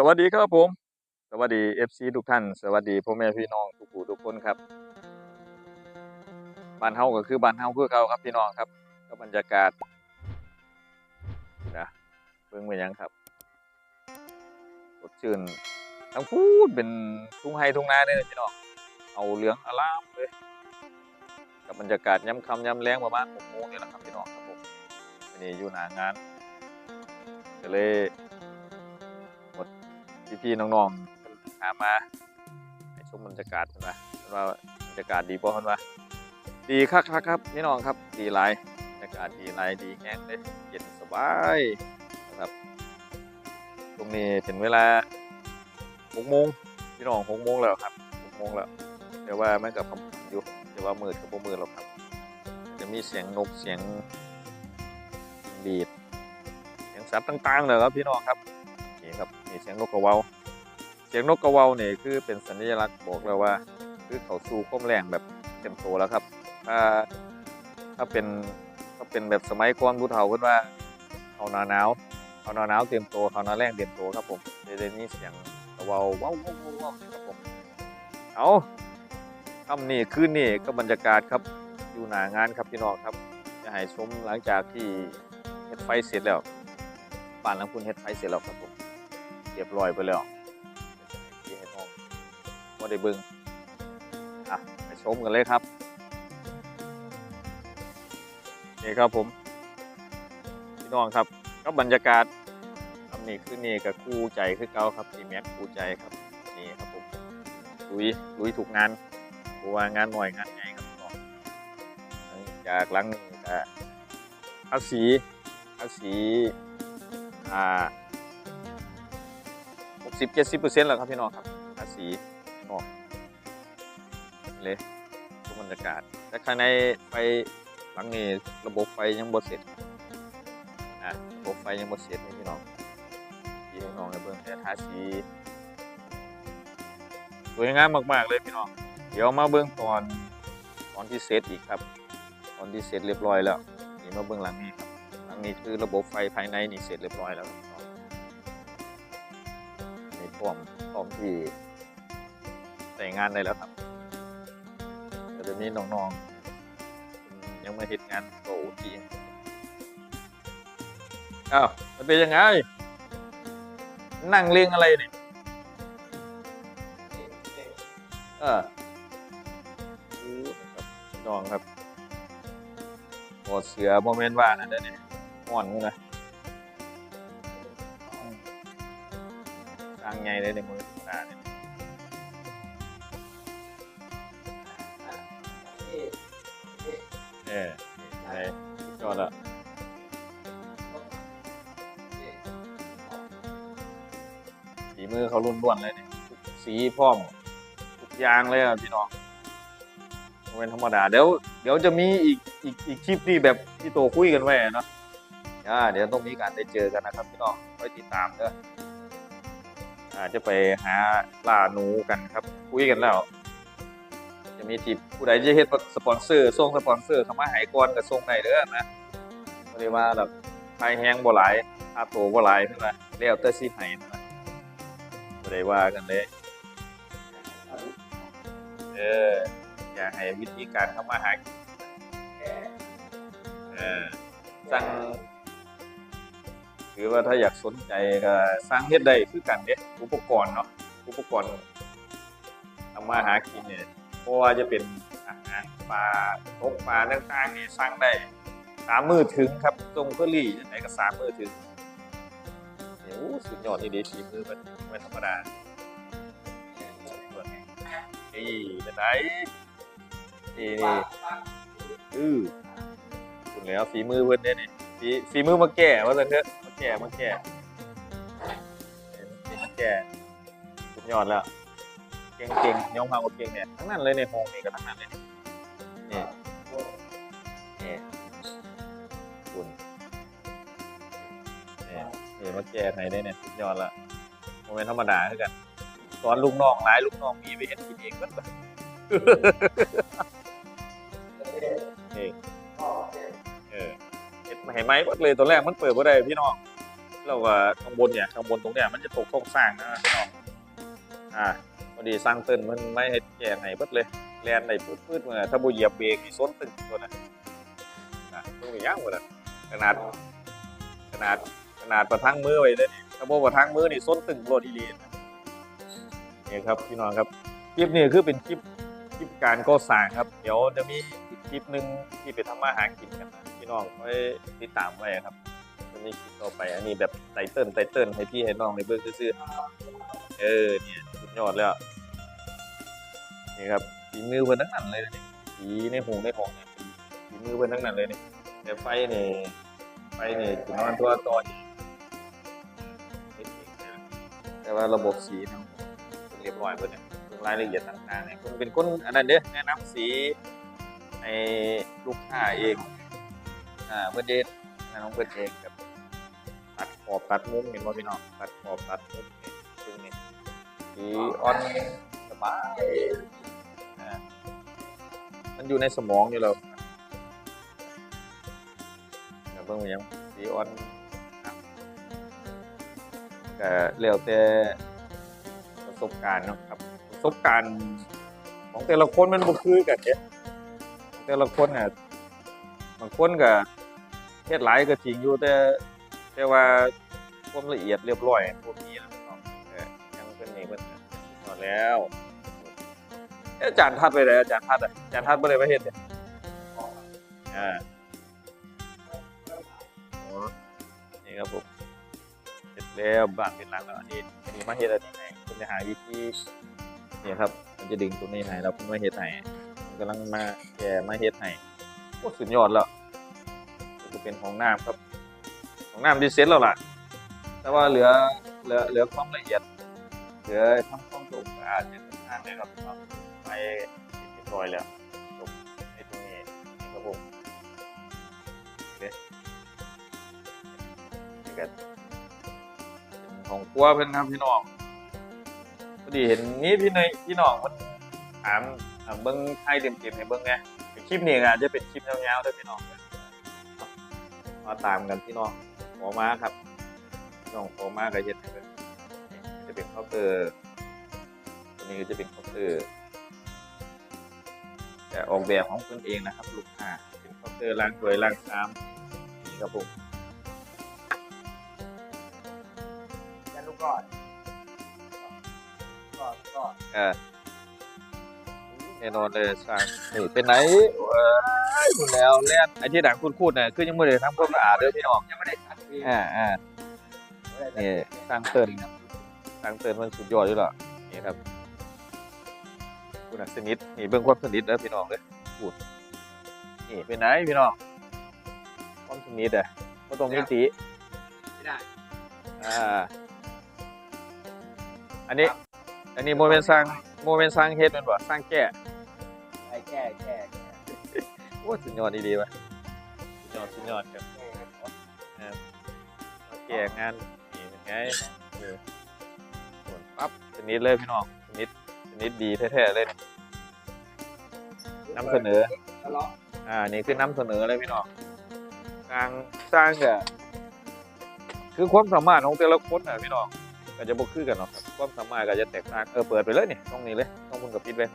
สวัสดีครับผม สวัสดี FC ทุกท่าน สวัสดีพ่อแม่พี่น้องทุกผู้ทุกคนครับบ้านเฮาก็คือบ้านเฮาคือเก่าครับพี่น้องครับก็บรรยากาศนะเบิ่งไปยังครับสดชื่นทั้งพูดเป็นทุ่งไฮทุ่งนาเนี่ยพี่น้องเอาเหลืองอลามเลยกับบรรยากาศย้ำคำย้ำแรงประมาณหกโมงนี่แหละครับพี่น้องครับผมวันนี้อยู่หนางานก็เลย พี่ๆน้องๆพามาให้ชมบรรยากาศกันนะว่าบรรยากาศดีป่ะคนว่าดีครับครับครับพี่น้องครับดีหลายบรรยากาศดีหลายดีแห้งเลยเย็นสบายนะครับตรงนี้เป็นเวลาหกโมงพี่น้องหกโมงแล้วครับหกโมงแล้วแต่ว่ามันกับคำอยู่แต่ว่ามืดกับโมืดแล้วครับ จะมีเสียงนกเสียงดีดเสียงสัตว์ต่างๆเลยครับพี่น้องครับ สียงนกกระเว้า เสียงนกกระเว้าเนี่ยคือเป็นสัญลักษณ์บอกแล้วว่า คือเขาสู่ก้มแรงแบบเต็มตัวแล้วครับ ถ้าถ้าเป็นถ้าเป็นแบบสมัยก่อนผู้เฒ่าเพิ่นว่าเอาหนาหนาวเอาหนาหนาวเตรียมตัวเอาหนาแรงเตรียมตัวครับผมเดี๋ยวนี้เสียงกระเว้าว้าวว้าวว้าวครับผมเอาค่ำนี้คืนนี้ก็บรรยากาศครับอยู่หนางานครับพี่น้องครับจะให้ชมหลังจากที่เฮ็ดไฟเสร็จแล้วบ้านหลังคุณเฮ็ดไฟเสร็จแล้วครับผม รียบร้อยไปแล้วเดี๋ยวจะให้พี่ให้องบ่ได้เบิ่งอะไปชมกันเลยครับ นี่ครับผม พี่น้องครับก็บรรยากาศทำนี่คือนี่กับคู่ใจคือเก่าครับทีแม็กคู่ใจครับนี่ครับผมลุยลุยถูกงานเพราะว่างานหน่อยงานใหญ่ครับพี่น้องหลังจากหลังนี้ก็ภาษีภาษีอ่า สิบเจ็ดสิบเปอร์เซ็นต์แล้วครับพี่น้องครับภาษีนอกเลยทุกบรรยากาศ แต่ข้างในไปหลังนี้ระบบไฟยังบ่เสร็จอะระบบไฟยังบ่เสร็จนี่พี่น้องพี่น้องในเบื้องแต่ทาสีสวยงามมาก ๆ เลยพี่น้อง เดี๋ยวมาเบื้องตอนตอนที่เสร็จอีกครับตอนที่เสร็จเรียบร้อยแล้วนี่มาเบื้องหลังนี้ครับหลังนี้คือระบบไฟภายในนี่เสร็จเรียบร้อยแล้ว พี่น้องนี่พร้อมพร้อมที่ใส่งานได้แล้วครับแต่เดี๋ยวนี้น้องๆยังไมาเห็นงานโตอุทีอ้าวมันเป็นยังไง นั่งเลี้ยงอะไรเนี่ยเอออู้ครับพี่น้องครับโอเสือโมเมนต์ว่านั่นเด้อเนี่ยห่อนกูนะางไงเลยในมือธรรมดาเนี่ยเออไงสุดอดละสีมือเขาล้วนเลยเนี่ยสีพร้อมทุกอย่างเลยอะพี่น้องเป็นธรรมดา เดี๋ยวเดี๋ยวจะมีอีกอีกอีกคลิปที่แบบที่โตคุยกันไว้เนาะอ่าเดี๋ยวต้องมีการได้เจอกันนะครับพี่น้องไว้ติดตามเด้อ อาจจะไปหาล่าหนูกันครับ คุยกันแล้ว จะมีทีผู้ใดจะเฮ็ดสปอนเซอร์ส่งสปอนเซอร์เข้ามาให้ก่อนก็ส่งได้เด้อนะบ่ได้ว่าแบบไฟแห้งบ่หลายค่าโตบ่หลายเพิ่นว่าแล้วแต่สิให้นะไม่ได้ว่ากันเลยเอออยากให้วิธีการเข้ามาหากินเออสั่ง หรือว่าถ้าอยากสนใจก็สร้างเฮ็ดได้คือกันเด้อุปกรณ์เนาะอุปกรณ์ทำมาหากินเนี่ยเพราะว่าจะเป็นอาหารปลาตกปลาต่างๆนี่สร้างได้สามมือถึงครับทรงเพื่อรี่ไหนก็สามมือถึงโอ้สุดยอดที่ดีฝีมือมันไม่ธรรมดานี่เป็นไงนี่นี่อือคุณแล้วฝีมือเพิ่นเด้นี่ฝีฝีมือมาแก่ว่าซั่นเถอะ แก่มาแก่มาแก่สุดยอดแล้ว เก่งๆยอมรับว่าเก่งเนี่ยทั้งนั้นเลยในห้องนี่ก็ทั้งนั้นเลยนี่นี่คุณนี่นี่มาแก่ไหนได้เนี่ยสุดยอดละโมเมนต์ธรรมดาคือกันสอนลูกน้องหลายลูกน้องมีไปเห็นกินเองมันเองเออเห็ดมาให้ไหมหมดเลยตัวแรกมันเปิดบ่ได้พี่น้อง แล้วก็ข้างบนเนี่ยข้างบนตรงเนี้ยมันจะตกโครงสร้างนะพี่น้องอ่าพอดีสร้างเติ้นมันไม่ให้แก่ให้เบิดเลยแลนได้ปืดๆมาถ้าบ่เหยียบเบรกนี่ส้นตึงตัวนั้นะต้องมีย่างหมดอะขนาดขนาดขนาดประทังมือไว้เลยนี่ถ้าบ่ประทังมือนี่ส้นตึงโลดอีหลีนนี่ครับพี่น้องครับคลิปนี้คือเป็นคลิปคลิปการก่อสร้างครับ เดี๋ยวจะมีอีกคลิปหนึ่งที่ไปทำมาหากินกันพี่น้องไว้ติดตามไว้ครับ จะมีคลิปต่อไป อันนี้แบบไตเติ้ลไตเติ้ลให้พี่ให้น้องในเบิ่งซื่อๆเออเนี่ยสุดยอดแล้วนี่ครับฝีมือเพิ่นทั้งนั้นเลยนะนี่สีในหูในหองเนี่ยฝีมือเพิ่นทั้งนั้นเลยนี่แต่ไฟนี่ไฟนี่คือนอนตัวต่อนี่แต่ว่าระบบสีเนะเรียบร้อยเพิ่นเนี่ยรื่องรายละเอียดต่างๆเนี่ยเพิ่นเป็นคนอันนั้นเด้อแนะนำสีให้ลูกค้าเองอ่าเพิ่นเด็ดน้องเพิ่นเองครับ อบตัดมุมเห็นบ่พี่น้องตัดขอบตัดมุมนี่ซึ่งนี่สีออนสบายอ่ามันอยู่ในสมองอยู่แล้วแต่เบิ่งว่าหยังสีออนครับก็แล้วแต่ประสบการณ์เนาะครับ ประสบการณ์ของแต่ละคนมันบ่คือกันเด้ของแต่ละคนน่ะบางคนก็เฮ็ดหลายก็จริงอยู่แต่ แต่ว่าความละเอียดเรียบร้อยพวกนี้นะครับเออยังเป็นนี่เป็นพอแล้วอาจารย์ทัดไปไหนอาจารย์ทัดอะอาจารย์ทัดไปเลยประเทศเนี่ยอ่านี่ครับผมเสร็จแล้วบ้านเป็นหลังแล้วอันนี้อันนี้มาเฮ็ดอันนี้ให้คุณจะหาวิธีนี่ครับ มันจะดึงตรงนี้ให้แล้วคุณมาเฮ็ดให้ผมกำลังมาแก่มาเฮ็ดให้โอ้สุดยอดแล้วจะเป็นห้องน้ำครับ ของน้ำดีเซ็ตแล้วล่ะ แต่ว่าเหลือเหลือเหลือความละเอียด เหลือทำความสะอาดในทางเลยครับไปเรียบร้อยแล้วจบในตรงนี้นี่ครับผมเด็นี่กันของครัวเพิ่อนครับพี่น้องพอดีเห็นนี้พี่ในพี่น้องมันถามถามเบิ้งไทยเต็มๆให้เบิ้งไงคลิปนี้อาจจะเป็นคลิปยาวๆด้วยพี่น้องมาตามกันพี่น้อง ขอมาครับน้องขอมากับเย็ดให้เพิ่นนี่จะเป็นเคาน์เตอร์ตัวนี้ก็จะเป็นเคาน์เตอร์แต่ออกแบบของตนเองนะครับ ลูกค้าเป็นเคาน์เตอร์ล้างถ้วยล้างชามนี่ครับผมยันลูกกอดกอดกอดเออแน่นอนเลยสร้างนี่เป็นไหนเอ้ยคุณแล้วแล่นไอ้ที่ดังพูดๆน่ะคือยังไม่ได้ทำความสะอาดเลยพี่น้องยังไม่ได้ตัดเองอ่าอ่านี่สร้างเติร์นสร้างเติร์นมันสุดยอดอยู่แล้วนี่ครับคุณสนิทนี่เบิ่งความสนิทแล้วพี่น้องเลยพูดนี่เป็นไหนพี่น้องความสนิทอะก็ตรงนี้ตีไม่ได้อ่าอันนี้ อันนี้โมเมนต์สร้างโมเมนต์สร้างเฮ็ดแมันบ่สร้างแก้ไอ้แก่แก่แก่โอ้สุดยอดดีๆว่ะสุดยอดสุดยอดครับมา แก้งานนี่เป็นไงเออส่วนปั๊บสนิทเลยพี่น้องสนิทสนิทดีแท้ๆเลยนำเสนอ อ่า นี่คือนำเสนอเลยพี่น้องสร้างสร้างก็คือความสามารถของแต่ละคนน่ะพี่น้องก็จะบ่คือกันเนาะครับความสามารถก็จะแตกต่างเออเปิดไปเลยนี่ตรงนี้เลยต้องมึงกับปิดไว้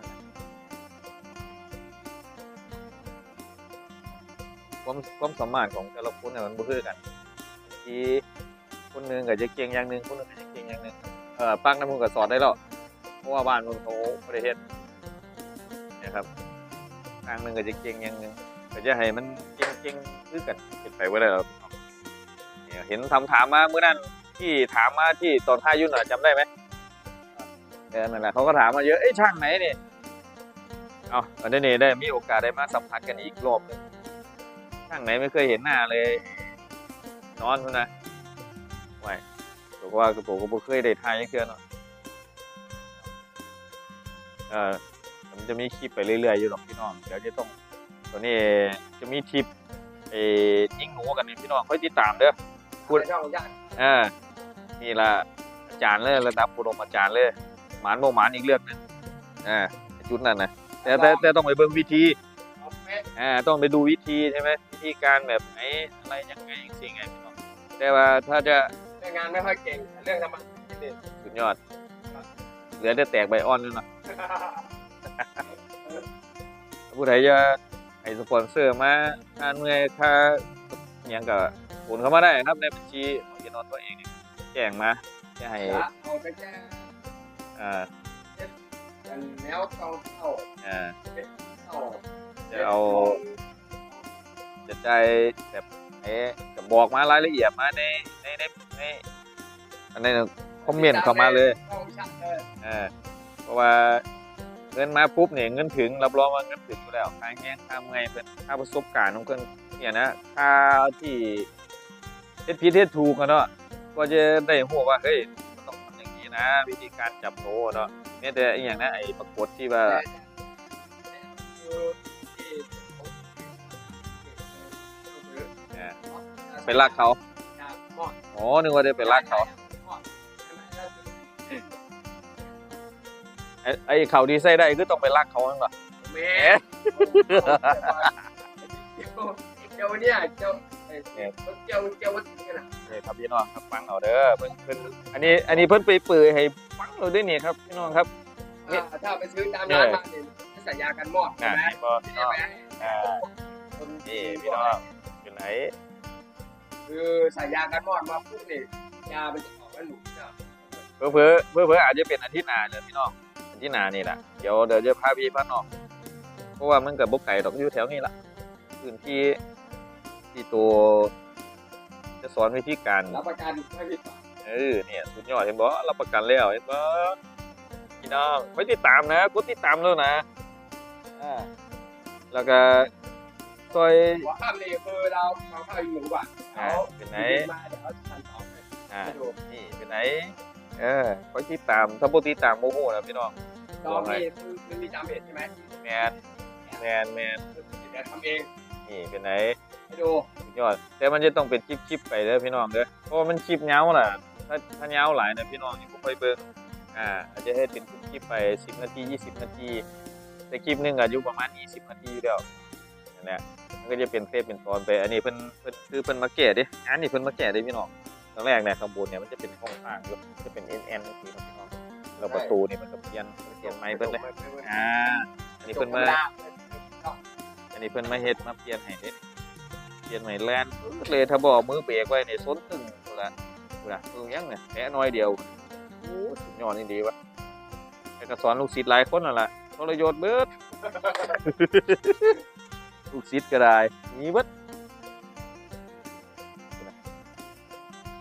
ความความสามารถของแต่ละคนเนี่ยมันบ่คือกันที่ คนหนึงก็จะเก่งอย่างหนึ่งคนหนึงก็จะเก่งอย่างหนึ่งเออปังน้ำมึงก็สอนได้แล้วเพราะว่าบ้านมึงเขาบ่ได้เฮ็ดเนี่ยครับทางหนึ่งก็จะเก่งอย่างหนึ่งก็จะให้มันเก่งเก่งคือกันเป็นไปว่าได้แล้วเห็นทำถามมาเมื่อนั้นที่ถามมาที่ตอนท่ายุ่นอะจำได้ไหมเออนั่นแหละเขาก็ถามมาเยอะเอ้ช่างไหนนี่เอาอันนี้นี่ได้มีโอกาสได้มาสัมผัสกันอีกรอบหนึงช่างไหนไม่เคยเห็นหน้าเลย นอนนะ ไว้บอกว่าผมก็บ่เคยได้ทายยังเทื่อเนาะเออมันจะมีคลิปไปเรื่อยๆอยู่หรอกพี่น้องเดี๋ยวจะต้องตัวนี้จะมีทริปเอยิงหนูกันนี่พี่น้องค่อยติดตามเด้อพูดช่องยากอ่านี่ละอาจารย์เลยระดับปรมาจารย์เลยหมานโมหมานอีกเรื่องนึงอ่าจุดนั้นนะแต่แต่แต่ต้องไปเบิ่งวิธีอ่าต้องไปดูวิธีใช่ไหมวิธีการแบบไหนอะไรยังไงสิ่งไงพี่น้องแต่ว่าถ้าจะ งานไม่ค่อยเก่งแต่เรื่องทำมันนี่ สุดยอดเหลือแต่แตกใบอ่อนนี่นะผู้ใดจะให้สปอนเซอร์มาค่าเมื่อยค่าอหยังก็โอนเข้ามาได้ครับในบัญชีของพี่นอนตัวเองเนี่ยแจ้งมาจะให้จะเอาไปแก้อ่ากันแนวเข้าเข้าอ่าเข้าจะเอา จะใจายแบบไหนก็บอกมารายละเอียดมาในในในในอันในคอมเมนต์เข้ามาเลยเข้าชัดเลยอ่าเพราะว่าเงินมาปุ๊บเนี่ยเงินถึงรับรองว่าเงินถึงอยู่แล้วค่าแห้งค่าเมื่อยเป็นค่าประสบการณ์ของเพิ่นเนี่ยนะค่าที่เฮ็ดผิดเฮ็ดถูกกันเนาะก็จะได้หัวว่าเฮ้ยมันต้องทำอย่างนี้นะ วิธีการจับโนเนาะเนี่ยแต่อหย่างนะไอ้ปรากฏที่ว่า ไปลากเขาจากหมอดอ๋อนึกว่าได้ไปลากเขาหมอดใช่ไหมแล้วคือไอ้ไอ้เขาที่ใส่ได้คือต้องไปลากเขานั่นป่ะแหม่เจ้าเจ้าเนี่ยเจ้าเอ้ยเจ้าเจ้าวัดนี่นะนี่ครับพี่น้องครับฟังเอาเด้อเพิ่นเพิ่นอันนี้อันนี้เพิ่นไปเปื่อยให้ฟังเราด้วยนี่ครับพี่น้องครับอ่าถ้าไปซื้อตามร้านมาเนี่ยสัญญากันหมอดอ่าใช่ไหมนี่บ่พี่น้องอ่านี่พี่น้องเป็นไหน คือสัญญากันหมอดมาปุ๊บเนี่ยยามันจะออกแล้วหนูจะเพื่อเพื่อเพื่อเพื่ออาจจะเป็นอาทิตย์หน้าเลยพี่น้องอาทิตย์หน้านี่แหละเดี๋ยวเดี๋ยวจะพาพี่พาน้องเพราะว่ามันกับบกไก่ดอกอยู่แถวนี้ล่ะพื้นที่ที่ตัว จะสอนวิธีการรับประกันไม่ผิดหวังเออเนี่ยสุดยอดเห็นบ่รับประกันแล้วเห็นบ่พี่น้องไว้ติดตามนะกดติดตามแล้วนะอ่าแล้วก็ ซอย หัวข้ามนี่คือเราเราเข้าอยู่หนึ่งวันอ่าเขาเป็นไหน มาเดี๋ยวเขาทันสองเลยอ่าให้ดูนี่เป็นไหนเออคอยติดตามถ้าบ่ติดตามโมโหนะพี่น้อง ลองนี่คือมันมีจำเหตุใช่ไหมแมนแมนแมนเดี๋ยวทำเองนี่เป็นไหนให้ดูสุดยอด แต่มันจะต้องเป็นคลิปคลิปไปเด้อพี่น้องเด้อเพราะว่ามันคลิปยาวล่ะ ถ้าถ้ายาวหลายนะพี่น้องนี่บ่ค่อยเบิ่งอ่าอาจจะให้เป็นคลิปๆไป 10 นาที 20 นาที แต่คลิปหนึงก็อยู่ประมาณ 20 นาทีอยู่แล้ว นั่นแหละมันก็จะเป็นเทปเป็นตอนไป อันนี้เพิ่นเพิ่นคือเพิ่นมาแก้เดิอันนี้เพิ่นมาแก้เด้พี่น้องตอนแรกเนี่ยข้างบนเนี่ยมันจะเป็นห้องข้างจะเป็น NN นี่ครับพี่น้องแล้วประตูนี่มันก็เปลี่ยนเปลี่ยนไม้เพิ่นเลยอ่าอันนี้เพิ่นมาอันนี้เพิ่นมาเฮ็ดมาเปลี่ยนให้เด้เปลี่ยนใหม่แลนเลยถ้าบอกมือเบรกไว้นี่ส้นตึงพุ่นละพุ่นละคือยังเนี่ยแค่น้อยเดียวโอ้สุดยอดนี่ดีวะแต่ก็สอนลูกศิษย์หลายคนนั่นแหละทรยศเบิด ลูกศิษย์ก็ได้มีเบิด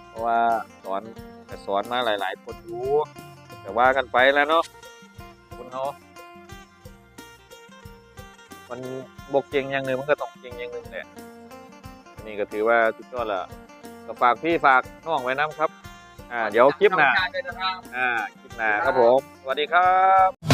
เพราะว่าสอนแต่สอนมาหลาย ๆ คนอยู่แต่ว่ากันไปแล้วเนาะคุณเขามันบกเก่งอย่างหนึ่งมันก็ต้องเก่งอย่างหนึ่งแหละอันนี้ก็ถือว่าสุดยอดละก็ฝากพี่ฝากน้องไว้น้ำครับ อ่า เดี๋ยวคลิปหน้าทำการด้วยนะครับอ่า คลิปหน้าครับผม สวัสดีครับ